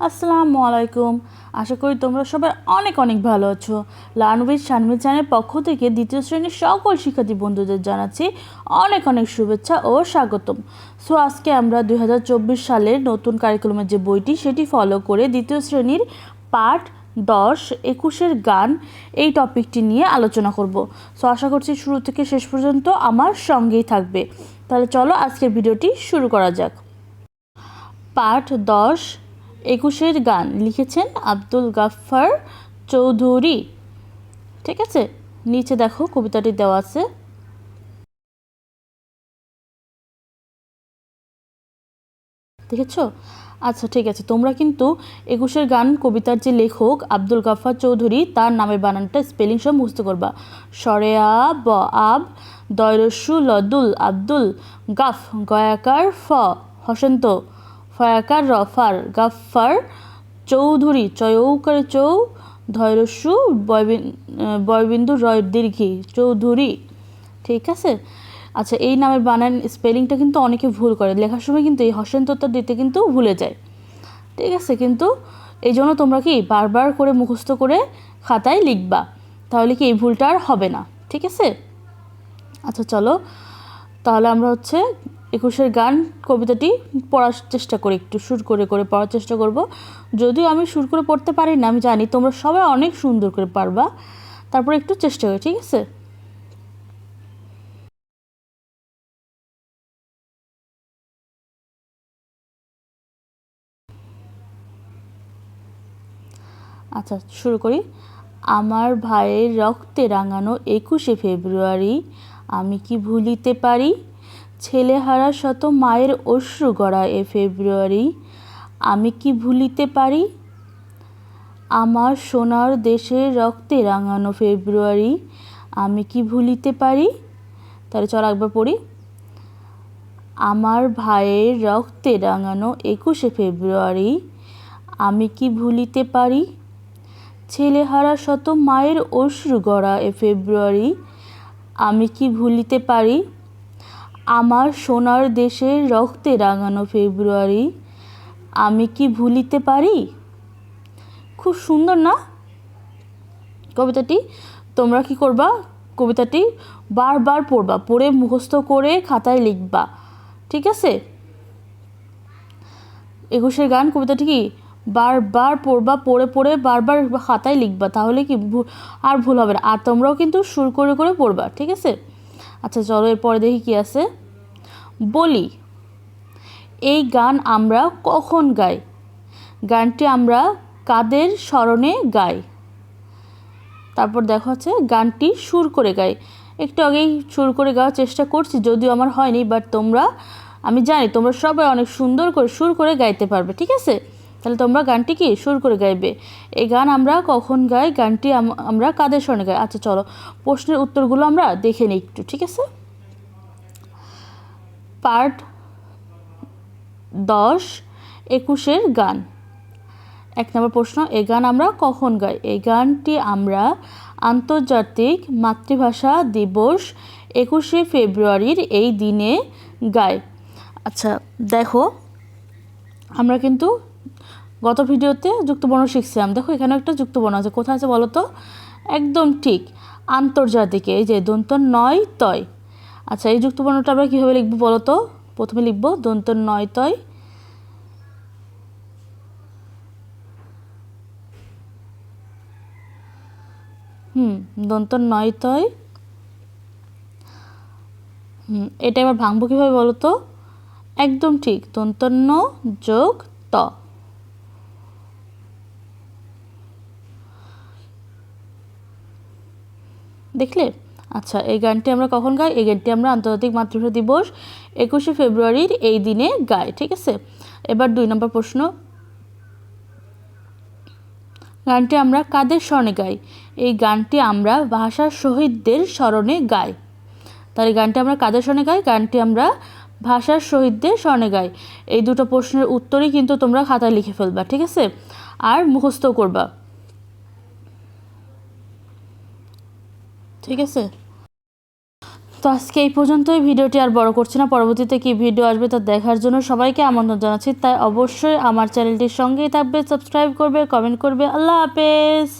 আসসালামু আলাইকুম। আশা করি তোমরা সবাই অনেক অনেক ভালো আছো। লার্নউইথ শানমি চ্যানেল পক্ষ থেকে দ্বিতীয় শ্রেণির সকল শিক্ষার্থী বন্ধুদের জানাচ্ছি অনেক অনেক শুভেচ্ছা ও স্বাগতম। সো, আজকে আমরা দু হাজার চব্বিশ সালের নতুন কারিকুলামের যে বইটি, সেটি ফলো করে দ্বিতীয় শ্রেণির পাঠ দশ, একুশের গান এই টপিকটি নিয়ে আলোচনা করব। সো, আশা করছি শুরু থেকে শেষ পর্যন্ত আমার সঙ্গেই থাকবে। তাহলে চলো আজকের ভিডিওটি শুরু করা যাক। পাঠ দশ একুশের গান লিখেছেন আব্দুল গাফফার চৌধুরী। ঠিক আছে? নিচে দেখো, কবিতাটি দেওয়া আছে। দেখেছ? আচ্ছা ঠিক আছে। তোমরা কিন্তু একুশের গান, কবিতার যে লেখক আব্দুল গাফফার চৌধুরী, তার নামের বানানটা স্পেলিং সব মুখস্থ করবা। সরেয়া ব আব দয়রস্যু লদুল, আব্দুল গাফ গয়াকার, ফ, হসন্ত। ফয়াকার রফার, গাফফার চৌধুরী, চয়ৌকার চৌ বয়বিন- বয়বিন্দু রয়, দীর্ঘি, চৌধুরী। ঠিক আছে? আচ্ছা এই নামের বানান স্পেলিংটা কিন্তু অনেকে ভুল করে। লেখার সময় কিন্তু এই হসন্তটা দিতে কিন্তু ভুলে যায়। ঠিক আছে? কিন্তু এই জন্য তোমরা কি বারবার করে মুখস্থ করে খাতায় লিখবা? তাহলে কি এই ভুলটা আর হবে না। ঠিক আছে? আচ্ছা চলো। তাহলে আমরা হচ্ছে একুশের গান, কবিতাটি পড়ার চেষ্টা করি, একটু সুর করে করে পড়ার চেষ্টা করব। যদিও আমি সুর করে পড়তে পারি না, আমি জানি তোমরা সবাই অনেক সুন্দর করে পারবা। তারপরে একটু চেষ্টা করি, ঠিক আছে? আচ্ছা শুরু করি। আমার ভাইয়ের রক্তে রাঙানো একুশে ফেব্রুয়ারি, আমি কি ভুলিতে পারি? ছেলেহারা শত মায়ের অশ্রু গড়া এ ফেব্রুয়ারি। আমি কি ভুলিতে পারি? আমার সোনার দেশের রক্তে রাঙানো ফেব্রুয়ারি, আমি কি ভুলিতে পারি? তাহলে চল একবার পড়ি। আমার ভাইয়ের রক্তে রাঙানো একুশে ফেব্রুয়ারি, আমি কি ভুলিতে পারি? ছেলেহারা শত মায়ের অশ্রু গড়া এ ফেব্রুয়ারি, আমি কি ভুলিতে পারি? আমার সোনার দেশের রক্তে রাঙানো ফেব্রুয়ারি, আমি কি ভুলিতে পারি? খুব সুন্দর না? কবিতাটি, তোমরা কি করবা? কবিতাটি বারবার পড়বা, পড়ে মুখস্থ করে খাতায় লিখবা, ঠিক আছে? একুশের গান, কবিতাটি কি বারবার পড়বা, পড়ে পড়ে বারবার খাতায় লিখবা, তাহলে কি আর ভুল হবে না। আর তোমরাও কিন্তু সুর করে করে পড়বা, ঠিক আছে? আচ্ছা চলো এরপরে দেখি কি আছে। বলি, এই গান আমরা কখন গাই? গানটি আমরা কাদের স্মরণে গাই? তারপর দেখা হচ্ছে, গানটি সুর করে গাই। একটু আগেই সুর করে গাওয়ার চেষ্টা করছি, যদিও আমার হয়নি বাট তোমরা, আমি জানি তোমরা সবাই অনেক সুন্দর করে সুর করে গাইতে পারবে, ঠিক আছে? তাহলে তোমরা গানটি কি সুর করে গাইবে? এই গান আমরা কখন গাই? গানটি আমরা কাদের স্মরণে গাই? আচ্ছা চলো, প্রশ্নের উত্তরগুলো আমরা দেখে নিই একটু, ঠিক আছে? পার্ট দশ, একুশের গান। এক নম্বর প্রশ্ন এই গান আমরা কখন গাই? এই গানটি আমরা আন্তর্জাতিক মাতৃভাষা দিবস একুশে ফেব্রুয়ারির এই দিনে গাই। আচ্ছা দেখো, আমরা কিন্তু গত ভিডিওতে যুক্তবর্ণ শিখছিলাম। দেখো এখানে একটা যুক্তবর্ণ আছে। কোথায় আছে বলো তো? একদম ঠিক আন্তর্জাতিক, এই যে দন্ত নয় তয়। আচ্ছা এই যুক্তবর্ণটা আমরা কীভাবে লিখব বলো তো? প্রথমে লিখব দন্ত নয় তয়। হুম দন্ত নয় তয়। হুম, এটা এবার ভাঙবো কীভাবে বলো তো? একদম ঠিক দন্তন্য যোগ ত। দেখলে? আচ্ছা এই গানটি আমরা কখন গাই? এই গানটি আমরা আন্তর্জাতিক মাতৃভাষা দিবস একুশে ফেব্রুয়ারির এই দিনে গাই, ঠিক আছে? এবার দুই নম্বর প্রশ্ন। গানটি আমরা কাদের স্মরণে গাই? এই গানটি আমরা ভাষার শহীদদের স্মরণে গাই। তাহলে গানটি আমরা কাদের স্মরণে গাই? গানটি আমরা ভাষার শহীদদের স্মরণে গাই। এই দুটো প্রশ্নের উত্তরই কিন্তু তোমরা খাতায় লিখে ফেলবা, ঠিক আছে? আর মুখস্থ করবা। ঠিক আছে? তো আজকে এই পর্যন্তই। ভিডিওটি আর বড় করছি না। পরবর্তীতে কি ভিডিও আসবে তা দেখার জন্য সবাইকে আমন্ত্রণ জানাচ্ছি। তাই অবশ্যই আমার চ্যানেলটির সঙ্গেই থাকবে, সাবস্ক্রাইব করবে কমেন্ট করবে। আল্লাহ হাফেজ!